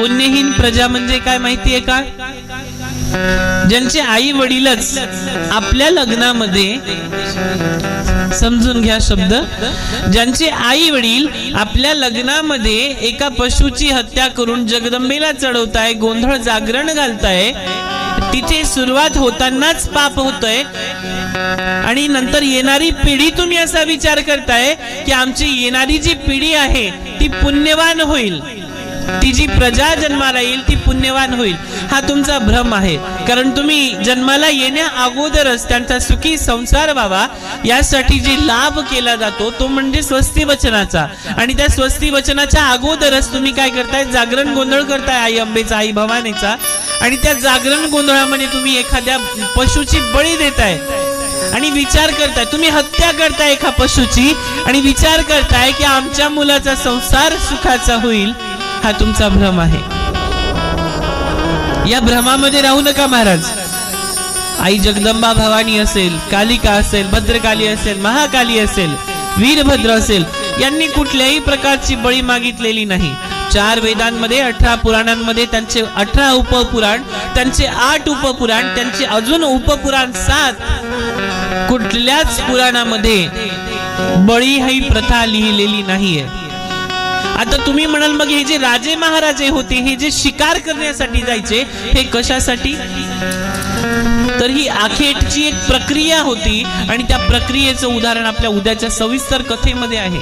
पुण्यहीन प्रजा म्हणजे काय माहितीये का? ज्यांचे आई वडीलच आपल्या लग्नामध्ये समजून घ्या शब्द ज्यांचे आई वडील आपल्या लग्नामध्ये एका पशुची हत्या करून जगदंबेला चढवताय गोंधळ जागरण घालताय तिथे सुरुवात होतानाच पाप होतय. आणि नंतर येणारी पिढी तुम्ही असा विचार करताय की आमची येणारी जी पिढी आहे ती पुण्यवान होईल. ती जी प्रजा जन्माला येईल ती पुण्यवान होईल. हा तुमचा भ्रम आहे. कारण तुम्ही जन्माला येण्या अगोदरच त्यांचा सुखी संसार व्हावा. यासाठी जे लाभ केला जातो तो म्हणजे स्वस्ती वचनाचा. आणि त्या स्वस्ती वचनाच्या अगोदरच तुम्ही काय करताय? जागरण गोंधळ करताय आई अंबेचा आई भवानीचा. आणि त्या जागरण गोंधळामध्ये तुम्ही एखाद्या पशुची बळी देताय. आणि विचार करताय. तुम्ही हत्या करताय एका पशुची. आणि विचार करताय की आमच्या मुलाचा संसार सुखाचा होईल. हा तुमचा भ्रम आहे. या भ्रमामध्ये राहू नका महाराज. आई जगदंबा भवानी असेल कालिका असेल भद्रकाली असेल महाकाली असेल वीरभद्र असेल यांनी कुठल्याही प्रकारची बळी मागितलेली नाही. चार वेदांमध्ये अठरा पुराणांमध्ये त्यांचे अठरा उपपुराण त्यांचे आठ उपपुराण त्यांचे अजून उपपुराण सात. कुठल्याच पुराणामध्ये बळी ही प्रथा लिहिलेली नाहीये. आता तुम्ही म्हणाल मग हे जे राजे महाराजे होते हे जे शिकार करण्यासाठी जायचे हे कशासाठी? तर ही आखेटची एक प्रक्रिया होती आणि त्या प्रक्रियेचं उदाहरण आपल्या उद्याच्या सविस्तर कथेमध्ये आहे.